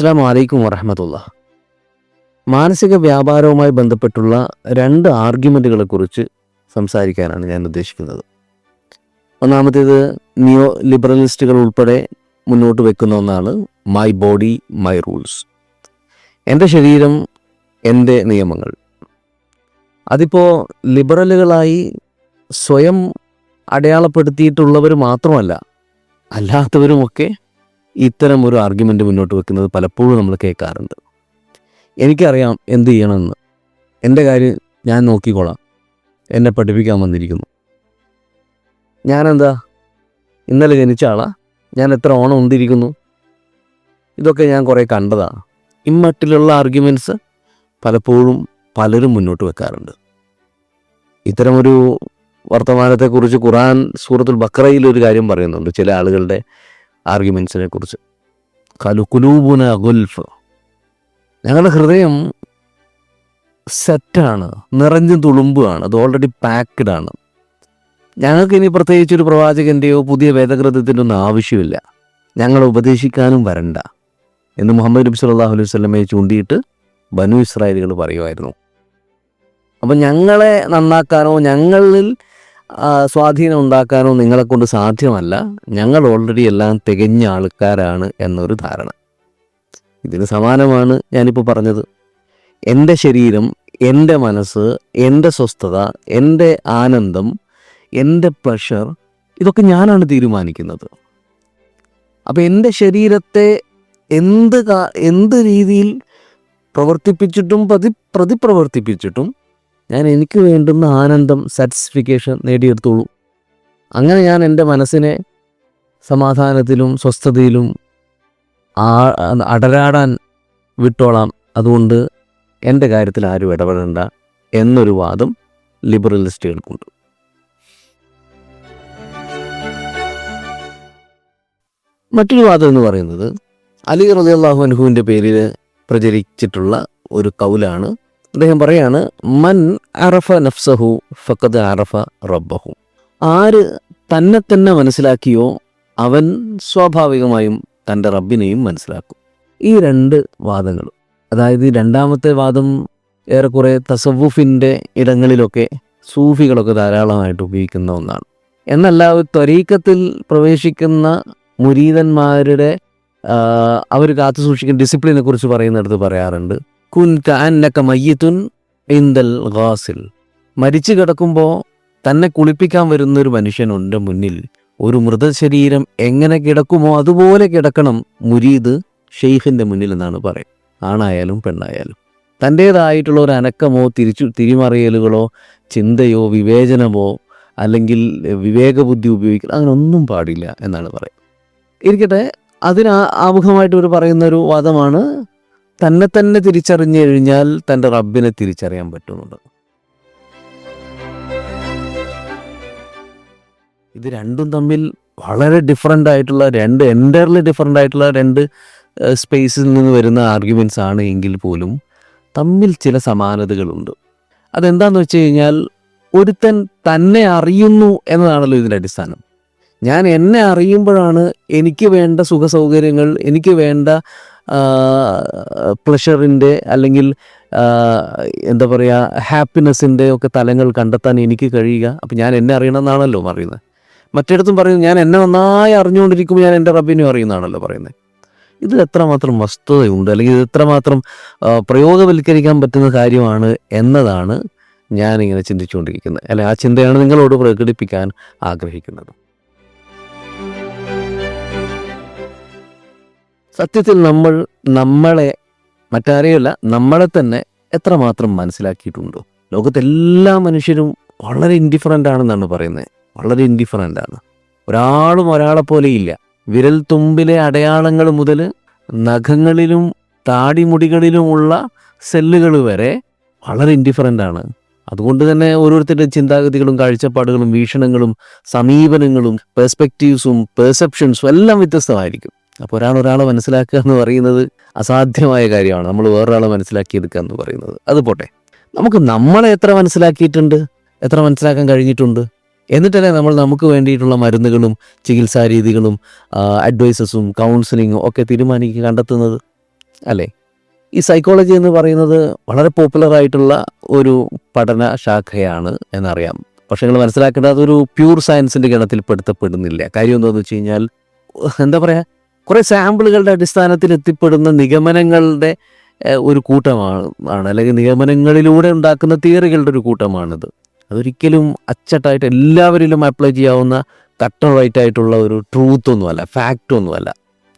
അസ്സാം വലൈക്കും വറഹമത്തുള്ള മാനസിക വ്യാപാരവുമായി ബന്ധപ്പെട്ടുള്ള രണ്ട് ആർഗ്യുമെന്റുകളെ കുറിച്ച് സംസാരിക്കാനാണ് ഞാൻ ഉദ്ദേശിക്കുന്നത്. ഒന്നാമത്തേത് നിയോ ലിബറലിസ്റ്റുകൾ ഉൾപ്പെടെ മുന്നോട്ട് വെക്കുന്ന ഒന്നാണ് മൈ ബോഡി മൈ റൂൾസ്. എന്റെ ശരീരം എന്റെ നിയമങ്ങൾ. അതിപ്പോൾ ലിബറലുകളായി സ്വയം അടയാളപ്പെടുത്തിയിട്ടുള്ളവർ മാത്രമല്ല അല്ലാത്തവരുമൊക്കെ ഇത്തരം ഒരു ആർഗ്യുമെന്റ് മുന്നോട്ട് വെക്കുന്നത് പലപ്പോഴും നമ്മൾ കേൾക്കാറുണ്ട്. എനിക്കറിയാം എന്ത് ചെയ്യണമെന്ന്. എന്റെ കാര്യം ഞാൻ നോക്കിക്കോളാം. എന്നെ പഠിപ്പിക്കാൻ വന്നിരിക്കുന്നു. ഞാനെന്താ? ഇന്നലെ ജനിച്ച ആളാ. ഞാൻ എത്ര ഓണം ഉണ്ടിരിക്കുന്നു. ഇതൊക്കെ ഞാൻ കുറേ കണ്ടതാണ് ഇമ്മട്ടിലുള്ള ആർഗ്യുമെന്റ്സ് പലപ്പോഴും പലരും മുന്നോട്ട് വെക്കാറുണ്ട്. ഇത്തരമൊരു വർത്തമാനത്തെക്കുറിച്ച് ഖുറാൻ സൂറത്തുൽ ബക്രയിൽ ഒരു കാര്യം പറയുന്നുണ്ട്. ചില ആളുകളുടെ ആർഗ്യുമെൻസിനെ കുറിച്ച് കലു കുലൂബുന ഗുൽഫ്. ഞങ്ങളുടെ ഹൃദയം സെറ്റാണ് നിറഞ്ഞു തുളുമ്പുകയാണ് അത് ഓൾറെഡി പാക്ക്ഡ് ആണ്. ഞങ്ങൾക്ക് ഇനി പ്രത്യേകിച്ച് ഒരു പ്രവാചകന്റെയോ പുതിയ വേദഗ്രന്ഥത്തിന്റെ ഒന്നും ആവശ്യമില്ല. ഞങ്ങളെ ഉപദേശിക്കാനും വരണ്ട എന്ന് മുഹമ്മദ് നബി സല്ലാഹു അലൈഹി സ്വലമയെ ചൂണ്ടിയിട്ട് ബനു ഇസ്രായേലുകൾ പറയുമായിരുന്നു. അപ്പം ഞങ്ങളെ നന്നാക്കാനോ ഞങ്ങളിൽ സ്വാധീനം ഉണ്ടാക്കാനോ നിങ്ങളെ കൊണ്ട് സാധ്യമല്ല. ഞങ്ങൾ ഓൾറെഡി എല്ലാം തികഞ്ഞ ആൾക്കാരാണ് എന്നൊരു ധാരണ. ഇതിന് സമാനമാണ് ഞാനിപ്പോൾ പറഞ്ഞത്. എന്റെ ശരീരം എന്റെ മനസ്സ് എന്റെ സ്വസ്ഥത എന്റെ ആനന്ദം എന്റെ പ്രഷർ ഇതൊക്കെ ഞാനാണ് തീരുമാനിക്കുന്നത്. അപ്പം എന്റെ ശരീരത്തെ എന്ത് എന്ത് രീതിയിൽ പ്രവർത്തിപ്പിച്ചിട്ടും പ്രതി പ്രതിപ്രവർത്തിപ്പിച്ചിട്ടും ഞാൻ എനിക്ക് വേണ്ടുന്ന ആനന്ദം സാറ്റിസ്ഫിക്കേഷൻ നേടിയെടുത്തോളൂ. അങ്ങനെ ഞാൻ എന്റെ മനസ്സിനെ സമാധാനത്തിലും സ്വസ്ഥതയിലും അടരാടാൻ വിട്ടോളാം. അതുകൊണ്ട് എന്റെ കാര്യത്തിൽ ആരും ഇടപെടേണ്ട എന്നൊരു വാദം ലിബറലിസ്റ്റുകൾക്കുണ്ട് മറ്റൊരു വാദം എന്ന് പറയുന്നത് അലി റസിയാഹു അനുഹുവിന്റെ പേരിൽ പ്രചരിച്ചിട്ടുള്ള ഒരു കൗലാണ് അദ്ദേഹം പറയാണ് മൻ അറഫ നഫ്സഹു ഫക്കത് അറഫ റബ്ബഹു. ആര് തന്നെ തന്നെ മനസ്സിലാക്കിയോ അവൻ സ്വാഭാവികമായും തന്റെ റബ്ബിനെയും മനസ്സിലാക്കും. ഈ രണ്ട് വാദങ്ങൾ അതായത് രണ്ടാമത്തെ വാദം ഏറെക്കുറെ തസവുഫിന്റെ ഇടങ്ങളിലൊക്കെ സൂഫികളൊക്കെ ധാരാളമായിട്ട് ഉപയോഗിക്കുന്ന ഒന്നാണ്. എന്നല്ല ത്വരീക്കത്തിൽ പ്രവേശിക്കുന്ന മുരീതന്മാരുടെ അവർ കാത്തു സൂക്ഷിക്കുന്ന ഡിസിപ്ലിനെ കുറിച്ച് പറയുന്നിടത്ത് പറയാറുണ്ട്. കുൻ കാന്നക്ക മയ്യത്തുൻ ഗാസിൽ. മരിച്ചു കിടക്കുമ്പോൾ തന്നെ കുളിപ്പിക്കാൻ വരുന്ന ഒരു മനുഷ്യനുണ്ട് മുന്നിൽ. ഒരു മൃതശരീരം എങ്ങനെ കിടക്കുമോ അതുപോലെ കിടക്കണം മുരീദ് ഷെയ്ഖിന്റെ മുന്നിൽ എന്നാണ് പറയുന്നത്. ആണായാലും പെണ്ണായാലും. തന്റേതായിട്ടുള്ള ഒരു അനക്കമോ തിരിച്ചു തിരിമറിയലുകളോ ചിന്തയോ വിവേചനമോ അല്ലെങ്കിൽ വിവേകബുദ്ധി ഉപയോഗിക്കൽ അങ്ങനൊന്നും പാടില്ല എന്നാണ് പറയുന്നത്. ഇരിക്കട്ടെ അതിന് ആമുഖമായിട്ട് ഇവർ പറയുന്ന ഒരു വാദമാണ് തന്നെ തന്നെ തിരിച്ചറിഞ്ഞു കഴിഞ്ഞാൽ തന്റെ റബ്ബിനെ തിരിച്ചറിയാൻ പറ്റുന്നുണ്ട്. ഇത് രണ്ടും തമ്മിൽ വളരെ ഡിഫറെന്റ് ആയിട്ടുള്ള രണ്ട് എന്റയർലി ഡിഫറെന്റ് ആയിട്ടുള്ള രണ്ട് സ്പേസിൽ നിന്ന് വരുന്ന ആർഗ്യുമെന്റ്സ് ആണ് എങ്കിൽ പോലും തമ്മിൽ ചില സമാനതകളുണ്ട്. അതെന്താണെന്ന് വെച്ച് കഴിഞ്ഞാൽ ഒരുത്തൻ തന്നെ അറിയുന്നു എന്നതാണല്ലോ ഇതിന്റെ അടിസ്ഥാനം. ഞാൻ എന്നെ അറിയുമ്പോഴാണ് എനിക്ക് വേണ്ട സുഖ സൗകര്യങ്ങൾ എനിക്ക് വേണ്ട പ്ലഷറിന്റെ അല്ലെങ്കിൽ എന്താ പറയുക ഹാപ്പിനെസ്സിന്റെ ഒക്കെ തലങ്ങൾ കണ്ടെത്താൻ എനിക്ക് കഴിയുക. അപ്പം ഞാൻ എന്നെ അറിയണമെന്നാണല്ലോ പറയുന്നത്. മറ്റിടത്തും പറയുന്നത് ഞാൻ എന്നെ നന്നായി അറിഞ്ഞുകൊണ്ടിരിക്കുമ്പോൾ ഞാൻ എന്റെ റബ്ബിനെ അറിയുന്നതാണല്ലോ പറയുന്നത്. ഇത് എത്രമാത്രം വസ്തുതയുണ്ട് അല്ലെങ്കിൽ ഇത് എത്രമാത്രം പ്രയോഗവൽക്കരിക്കാൻ പറ്റുന്ന കാര്യമാണ് എന്നതാണ് ഞാനിങ്ങനെ ചിന്തിച്ചുകൊണ്ടിരിക്കുന്നത്. അല്ലെ ആ ചിന്തയാണ് നിങ്ങളോട് പ്രകടിപ്പിക്കാൻ ആഗ്രഹിക്കുന്നത്. സത്യത്തിൽ നമ്മൾ നമ്മളെ മറ്റാരെയല്ല നമ്മളെ തന്നെ എത്രമാത്രം മനസ്സിലാക്കിയിട്ടുണ്ടോ. ലോകത്തെല്ലാ മനുഷ്യരും വളരെ ഇൻഡിഫറന്റ് ആണെന്നാണ് പറയുന്നത്. വളരെ ഇൻഡിഫറന്റ് ആണ്. ഒരാളും ഒരാളെ പോലെയില്ല വിരൽ തുമ്പിലെ അടയാളങ്ങൾ മുതൽ നഖങ്ങളിലും താടിമുടികളിലുമുള്ള സെല്ലുകൾ വരെ വളരെ ഇൻഡിഫറന്റ് ആണ്. അതുകൊണ്ട് തന്നെ ഓരോരുത്തരുടെ ചിന്താഗതികളും കാഴ്ചപ്പാടുകളും വീക്ഷണങ്ങളും സമീപനങ്ങളും പെർസ്പെക്റ്റീവ്സും പെർസെപ്ഷൻസും എല്ലാം വ്യത്യസ്തമായിരിക്കും. അപ്പോൾ ഒരാൾ ഒരാളെ മനസ്സിലാക്കുക എന്ന് പറയുന്നത് അസാധ്യമായ കാര്യമാണ്. നമ്മൾ വേറൊരാളെ മനസ്സിലാക്കിയെടുക്കുക എന്ന് പറയുന്നത്. അത് പോട്ടെ. നമുക്ക് നമ്മളെ എത്ര മനസ്സിലാക്കിയിട്ടുണ്ട്? എത്ര മനസ്സിലാക്കാൻ കഴിഞ്ഞിട്ടുണ്ട്? എന്നിട്ടല്ലേ നമ്മൾ നമുക്ക് വേണ്ടിയിട്ടുള്ള മരുന്നുകളും ചികിത്സാ രീതികളും അഡ്വൈസസും കൗൺസിലിങ്ങും ഒക്കെ തീരുമാനിക്കുക കണ്ടെത്തുന്നത്? അല്ലേ? ഈ സൈക്കോളജി എന്ന് പറയുന്നത് വളരെ പോപ്പുലർ ആയിട്ടുള്ള ഒരു പഠന ശാഖയാണ് എന്നറിയാം. പക്ഷെ നിങ്ങൾ മനസ്സിലാക്കേണ്ടത് അതൊരു പ്യൂർ സയൻസിന്റെ ഗണത്തിൽ പെടുത്തപ്പെടുന്നില്ല. കാര്യം എന്താണെന്ന് വെച്ച് കഴിഞ്ഞാൽ എന്താ പറയുക കുറേ സാമ്പിളുകളുടെ അടിസ്ഥാനത്തിൽ എത്തിപ്പെടുന്ന നിഗമനങ്ങളുടെ ഒരു കൂട്ടമാണ് ആണ്. അല്ലെങ്കിൽ നിഗമനങ്ങളിലൂടെ ഉണ്ടാക്കുന്ന തിയറികളുടെ ഒരു കൂട്ടമാണിത്. അതൊരിക്കലും അച്ചട്ടായിട്ട് എല്ലാവരിലും അപ്ലൈ ചെയ്യാവുന്ന കട്ട് റൈറ്റ് ആയിട്ടുള്ള ഒരു ട്രൂത്ത് ഒന്നുമല്ല ഫാക്റ്റ് ഒന്നുമല്ല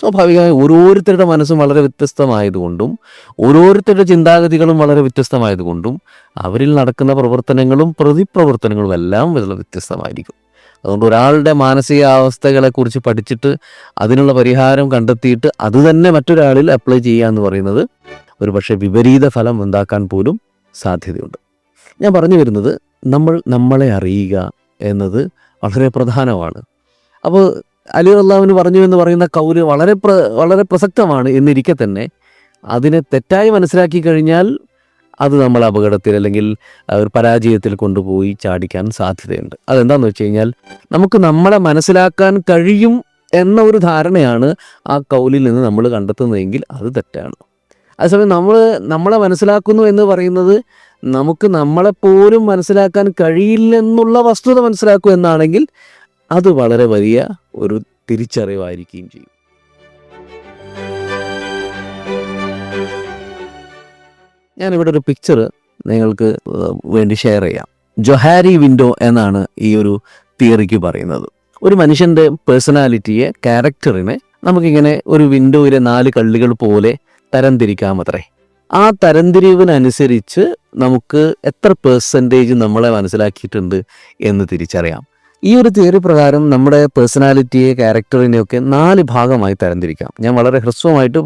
സ്വാഭാവികമായി ഓരോരുത്തരുടെ മനസ്സും വളരെ വ്യത്യസ്തമായതുകൊണ്ടും ഓരോരുത്തരുടെ ചിന്താഗതികളും വളരെ വ്യത്യസ്തമായതുകൊണ്ടും അവരിൽ നടക്കുന്ന പ്രവർത്തനങ്ങളും പ്രതിപ്രവർത്തനങ്ങളും എല്ലാം വളരെ വ്യത്യസ്തമായിരിക്കും. അതുകൊണ്ട് ഒരാളുടെ മാനസികാവസ്ഥകളെ കുറിച്ച് പഠിച്ചിട്ട് അതിനുള്ള പരിഹാരം കണ്ടെത്തിയിട്ട് അത് തന്നെ മറ്റൊരാളിൽ അപ്ലൈ ചെയ്യുക എന്ന് പറയുന്നത് ഒരു പക്ഷേ വിപരീത ഫലം ഉണ്ടാക്കാൻ പോലും സാധ്യതയുണ്ട്. ഞാൻ പറഞ്ഞു വരുന്നത് നമ്മൾ നമ്മളെ അറിയുക എന്നത് വളരെ പ്രധാനമാണ്. അപ്പോൾ അലി അള്ളാഹുവിന് പറഞ്ഞു എന്ന് പറയുന്ന കൗൽ വളരെ പ്ര വളരെ പ്രസക്തമാണ് എന്നിരിക്കെ തന്നെ അതിനെ തെറ്റായി മനസ്സിലാക്കി കഴിഞ്ഞാൽ അത് നമ്മൾ അപകടത്തിൽ അല്ലെങ്കിൽ ഒരു പരാജയത്തിൽ കൊണ്ടുപോയി ചാടിക്കാൻ സാധ്യതയുണ്ട്. അതെന്താണെന്ന് വെച്ച് കഴിഞ്ഞാൽ നമുക്ക് നമ്മളെ മനസ്സിലാക്കാൻ കഴിയും എന്ന ഒരു ധാരണയാണ് ആ കൗലിൽ നിന്ന് നമ്മൾ കണ്ടെത്തുന്നതെങ്കിൽ അത് തെറ്റാണ്. അതേസമയം നമ്മൾ നമ്മളെ മനസ്സിലാക്കുന്നു എന്ന് പറയുന്നത് നമുക്ക് നമ്മളെപ്പോലും മനസ്സിലാക്കാൻ കഴിയില്ലെന്നുള്ള വസ്തുത മനസ്സിലാക്കൂ എന്നാണെങ്കിൽ അത് വളരെ വലിയ ഒരു തിരിച്ചറിവായിരിക്കുകയും ചെയ്യും. ഞാനിവിടെ ഒരു പിക്ചർ നിങ്ങൾക്ക് വേണ്ടി ഷെയർ ചെയ്യാം. ജൊഹാരി വിൻഡോ എന്നാണ് ഈ ഒരു തിയറിക്ക് പറയുന്നത്. ഒരു മനുഷ്യന്റെ പേഴ്സണാലിറ്റിയെ ക്യാരക്ടറിനെ നമുക്കിങ്ങനെ ഒരു വിൻഡോയിലെ നാല് കള്ളികൾ പോലെ തരംതിരിക്കാമത്രേ. ആ തരംതിരിവിനനുസരിച്ച് നമുക്ക് എത്ര പേഴ്സന്റേജ് നമ്മളെ മനസ്സിലാക്കിയിട്ടുണ്ട് എന്ന് തിരിച്ചറിയാം. ഈ ഒരു തിയറി പ്രകാരം നമ്മുടെ പേഴ്സണാലിറ്റിയെ ക്യാരക്ടറിനെയൊക്കെ നാല് ഭാഗമായി തരംതിരിക്കാം. ഞാൻ വളരെ ഹ്രസ്വമായിട്ട്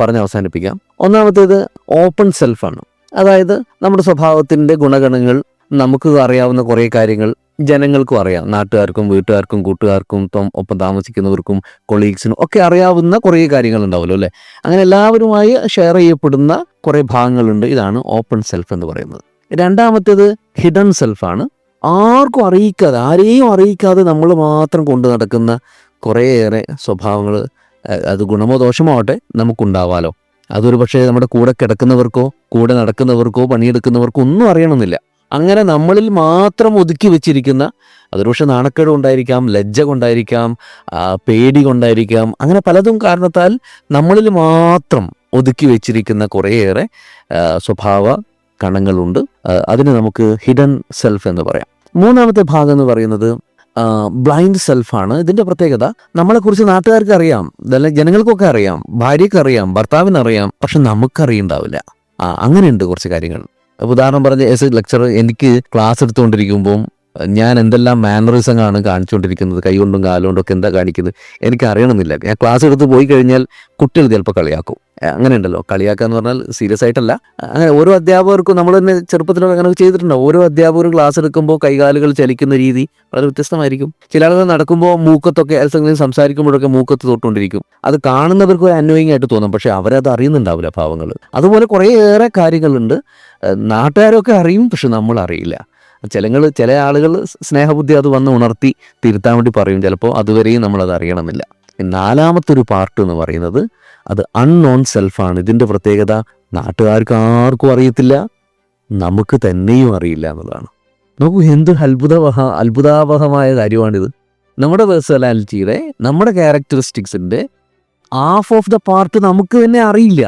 പറഞ്ഞ് അവസാനിപ്പിക്കാം. ഒന്നാമത്തേത് ഓപ്പൺ സെൽഫാണ് അതായത് നമ്മുടെ സ്വഭാവത്തിന്റെ ഗുണഗണങ്ങൾ നമുക്ക് അറിയാവുന്ന കുറേ കാര്യങ്ങൾ ജനങ്ങൾക്കും അറിയാം. നാട്ടുകാർക്കും വീട്ടുകാർക്കും കൂട്ടുകാർക്കും ഒപ്പം താമസിക്കുന്നവർക്കും കൊളീഗ്സിനും ഒക്കെ അറിയാവുന്ന കുറേ കാര്യങ്ങൾ ഉണ്ടാവുമല്ലോ അല്ലേ? അങ്ങനെ എല്ലാവരുമായി ഷെയർ ചെയ്യപ്പെടുന്ന കുറേ ഭാഗങ്ങളുണ്ട്. ഇതാണ് ഓപ്പൺ സെൽഫ് എന്ന് പറയുന്നത്. രണ്ടാമത്തേത് ഹിഡൻ സെൽഫാണ് ആർക്കും അറിയിക്കാതെ ആരെയും അറിയിക്കാതെ നമ്മൾ മാത്രം കൊണ്ടു നടക്കുന്ന കുറേയേറെ സ്വഭാവങ്ങൾ അത് ഗുണമോ ദോഷമോ ആവട്ടെ നമുക്കുണ്ടാവാലോ. അതൊരു പക്ഷേ നമ്മുടെ കൂടെ കിടക്കുന്നവർക്കോ കൂടെ നടക്കുന്നവർക്കോ പണിയെടുക്കുന്നവർക്കോ ഒന്നും അറിയണമെന്നില്ല. അങ്ങനെ നമ്മളിൽ മാത്രം ഒതുക്കി വെച്ചിരിക്കുന്ന അതൊരു പക്ഷേ നാണക്കേട് കൊണ്ടായിരിക്കാം ലജ്ജ കൊണ്ടായിരിക്കാം പേടി കൊണ്ടായിരിക്കാം അങ്ങനെ പലതും കാരണത്താൽ നമ്മളിൽ മാത്രം ഒതുക്കി വെച്ചിരിക്കുന്ന കുറേയേറെ സ്വഭാവ കണങ്ങളുണ്ട്. അതിന് നമുക്ക് ഹിഡൻ സെൽഫ് എന്ന് പറയാം. മൂന്നാമത്തെ ഭാഗം എന്ന് പറയുന്നത് ബ്ലൈൻഡ് സെൽഫാണ് ഇതിന്റെ പ്രത്യേകത നമ്മളെക്കുറിച്ച് നാട്ടുകാർക്ക് അറിയാം ഇതല്ല ജനങ്ങൾക്കൊക്കെ അറിയാം ഭാര്യയ്ക്ക് അറിയാം ഭർത്താവിന് അറിയാം പക്ഷെ നമുക്കറിയുണ്ടാവില്ല. ആ അങ്ങനെയുണ്ട് കുറച്ച് കാര്യങ്ങൾ. ഉദാഹരണം പറഞ്ഞ എസ് ലെക്ചർ എനിക്ക് ക്ലാസ് എടുത്തുകൊണ്ടിരിക്കുമ്പോൾ ഞാൻ എന്തെല്ലാം മാനറിസങ്ങളാണ് കാണിച്ചുകൊണ്ടിരിക്കുന്നത് കൈകൊണ്ടും കാലുകൊണ്ടും ഒക്കെ എന്താ കാണിക്കുന്നത് എനിക്ക് അറിയണമെന്നില്ല ഞാൻ ക്ലാസ് എടുത്ത് പോയി കഴിഞ്ഞാൽ കുട്ടികൾ ചിലപ്പോൾ കളിയാക്കും. അങ്ങനെ ഉണ്ടല്ലോ കളിയാക്കുക എന്ന് പറഞ്ഞാൽ സീരിയസ് ആയിട്ടല്ല. അങ്ങനെ ഓരോ അധ്യാപകർക്കും നമ്മൾ തന്നെ ചെറുപ്പത്തിലൊക്കെ അങ്ങനെ ചെയ്തിട്ടുണ്ട്? ഓരോ അധ്യാപകരും ക്ലാസ് എടുക്കുമ്പോൾ കൈകാലുകൾ ചലിക്കുന്ന രീതി വളരെ വ്യത്യസ്തമായിരിക്കും. ചില ആളുകൾ നടക്കുമ്പോൾ മൂക്കത്തൊക്കെ അല്ലെങ്കിൽ സംസാരിക്കുമ്പോഴൊക്കെ മൂക്കത്ത് തൊട്ടുകൊണ്ടിരിക്കും. അത് കാണുന്നവർക്ക് ഒരു അന്വയിങ് ആയിട്ട് തോന്നും. പക്ഷെ അവരത് അറിയുന്നുണ്ടാവില്ല ഭാവങ്ങൾ. അതുപോലെ കുറേയേറെ കാര്യങ്ങളുണ്ട്. നാട്ടുകാരൊക്കെ അറിയും പക്ഷെ നമ്മൾ അറിയില്ല ചിലങ്ങൾ ചില ആളുകൾ സ്നേഹബുദ്ധി അത് വന്ന് ഉണർത്തി തിരുത്താൻ വേണ്ടി പറയും. ചിലപ്പോൾ അതുവരെയും നമ്മളത് അറിയണമെന്നില്ല നാലാമത്തെ ഒരു പാർട്ട് എന്ന് പറയുന്നത് അത് അൺനോൺ സെൽഫാണ് ഇതിന്റെ പ്രത്യേകത നാട്ടുകാർക്ക് ആർക്കും അറിയത്തില്ല നമുക്ക് തന്നെയും അറിയില്ല എന്നുള്ളതാണ് നോക്കൂ എന്ത് അത്ഭുതവഹ അത്ഭുതാവഹമായ കാര്യമാണിത്. നമ്മുടെ പേഴ്സണാലിറ്റിയുടെ നമ്മുടെ ക്യാരക്ടറിസ്റ്റിക്സിന്റെ ഹാഫ് ഓഫ് ദ പാർട്ട് നമുക്ക് തന്നെ അറിയില്ല.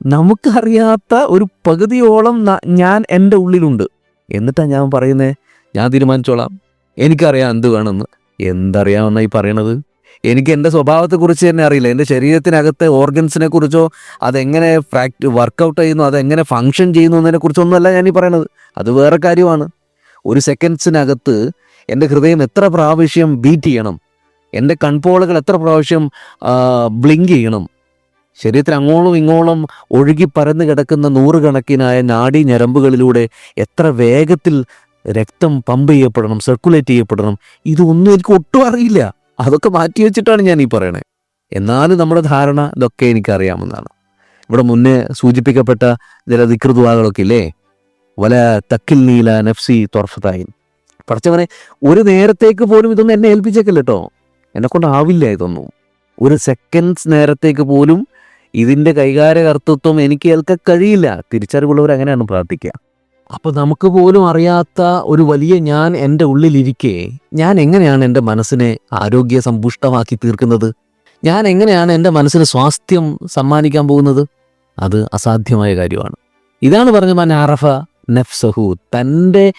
നമുക്കറിയാത്ത ഒരു പകുതിയോളം ഞാൻ എന്റെ ഉള്ളിലുണ്ട്. എന്നിട്ടാണ് ഞാൻ പറയുന്നത് ഞാൻ തീരുമാനിച്ചോളാം. എനിക്കറിയാം എന്ത് വേണമെന്ന്. എന്തറിയാമെന്നാണ് ഈ പറയണത്? എനിക്ക് എന്റെ സ്വഭാവത്തെക്കുറിച്ച് തന്നെ അറിയില്ല. എന്റെ ശരീരത്തിനകത്തെ ഓർഗൻസിനെ കുറിച്ചോ അതെങ്ങനെ ഫ്രാക്ട് വർക്കൗട്ട് ചെയ്യുന്നു അതെങ്ങനെ ഫങ്ഷൻ ചെയ്യുന്നു എന്നതിനെ കുറിച്ചൊന്നുമല്ല ഞാൻ പറയണത്. അത് വേറെ കാര്യമാണ്. ഒരു സെക്കൻഡ്സിനകത്ത് എന്റെ ഹൃദയം എത്ര പ്രാവശ്യം ബീറ്റ് ചെയ്യണം? എന്റെ കൺപോളുകൾ എത്ര പ്രാവശ്യം ബ്ലിങ്ക് ചെയ്യണം? ശരീരത്തിൽ അങ്ങോളം ഇങ്ങോളം ഒഴുകി പരന്നു കിടക്കുന്ന നൂറുകണക്കിനായ നാഡീ ഞരമ്പുകളിലൂടെ എത്ര വേഗത്തിൽ രക്തം പമ്പ് ചെയ്യപ്പെടണം സർക്കുലേറ്റ് ചെയ്യപ്പെടണം ഇതൊന്നും എനിക്ക് ഒട്ടും അറിയില്ല. അതൊക്കെ മാറ്റി വെച്ചിട്ടാണ് ഞാൻ ഈ പറയണേ. എന്നാലും നമ്മുടെ ധാരണ ഇതൊക്കെ എനിക്കറിയാമെന്നാണ് ഇവിടെ മുന്നേ സൂചിപ്പിക്കപ്പെട്ട ചില ദിക്ൃതുവാകളൊക്കെ ഇല്ലേ? വല തക്കിൽ നീല നഫ്സി തൊർഫത്തായിൻ പഠിച്ചവനെ ഒരു നേരത്തേക്ക് പോലും ഇതൊന്നും എന്നെ ഏൽപ്പിച്ചേക്കല്ലോ എന്നെ കൊണ്ടാവില്ല ഇതൊന്നും. ഒരു സെക്കൻഡ്സ് നേരത്തേക്ക് പോലും ഇതിന്റെ കൈകാര്യകർത്തൃത്വം എനിക്ക് ഏൽക്കാൻ കഴിയില്ല. തിരിച്ചറിവുള്ളവർ അങ്ങനെയാണ് പ്രാർത്ഥിക്കുക. അപ്പോൾ നമുക്ക് പോലും അറിയാത്ത ഒരു വലിയ ഞാൻ എന്റെ ഉള്ളിലിരിക്കെ ഞാൻ എങ്ങനെയാണ് എന്റെ മനസ്സിനെ ആരോഗ്യ സമ്പുഷ്ടമാക്കി തീർക്കുന്നത്? ഞാൻ എങ്ങനെയാണ് എന്റെ മനസ്സിന് സ്വാസ്ഥ്യം സമ്മാനിക്കാൻ പോകുന്നത്? അത് അസാധ്യമായ കാര്യമാണ്. ഇതാണ് പറഞ്ഞ മൻ അറഫ നഫ്സഹു. തന്റെ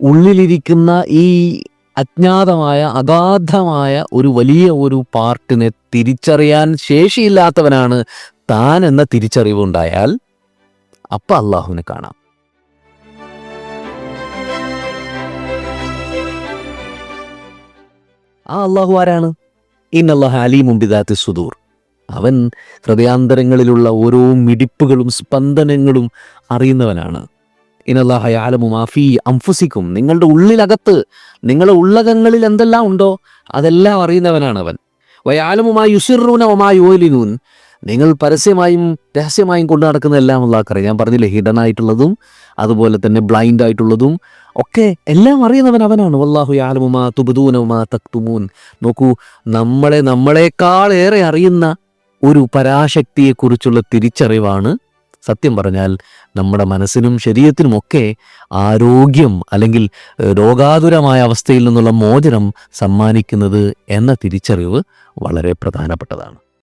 ഉള്ളിലിരിക്കുന്ന ഈ അജ്ഞാതമായ അഗാധമായ ഒരു വലിയ ഒരു പാർട്ടിനെ തിരിച്ചറിയാൻ ശേഷിയില്ലാത്തവനാണ് താൻ എന്ന തിരിച്ചറിവുണ്ടായാൽ അപ്പം അള്ളാഹുവിനെ കാണാം. ആ അള്ളാഹു ആരാണ്? ഇന്നല്ലാഹ അലീമും ബിദാത്തി സുദൂർ. അവൻ ഹൃദയാന്തരങ്ങളിലുള്ള ഓരോ മിടിപ്പുകളും സ്പന്ദനങ്ങളും അറിയുന്നവനാണ്. ഇനല്ലാഹ യാലമു അംഫുസിക്കും നിങ്ങളുടെ ഉള്ളിലകത്ത് നിങ്ങളുടെ ഉള്ളകങ്ങളിൽ എന്തെല്ലാം ഉണ്ടോ അതെല്ലാം അറിയുന്നവനാണ് അവൻ. വയാലമുമായി യുസിറൂന ഒമായി ഓലിനൂൻ നിങ്ങൾ പരസ്യമായും രഹസ്യമായും കൊണ്ടു നടക്കുന്ന എല്ലാം അള്ളാഹ്ക്കറിയാം ഞാൻ പറഞ്ഞില്ലേ ഹിഡൻ ആയിട്ടുള്ളതും അതുപോലെ തന്നെ ബ്ലൈൻഡ് ആയിട്ടുള്ളതും ഒക്കെ എല്ലാം അറിയുന്നവൻ അവനാണ്. വല്ലാഹു യാലമുമാ തുബുദൂനവുമാ തക്തുമൂൻ. നോക്കൂ നമ്മളെ നമ്മളെക്കാൾ ഏറെ അറിയുന്ന ഒരു പരാശക്തിയെക്കുറിച്ചുള്ള തിരിച്ചറിവാണ് സത്യം പറഞ്ഞാൽ നമ്മുടെ മനസ്സിനും ശരീരത്തിനുമൊക്കെ ആരോഗ്യം അല്ലെങ്കിൽ രോഗാതുരമായ അവസ്ഥയിൽ നിന്നുള്ള മോചനം സമ്മാനിക്കുന്നത് എന്ന തിരിച്ചറിവ് വളരെ പ്രധാനപ്പെട്ടതാണ്.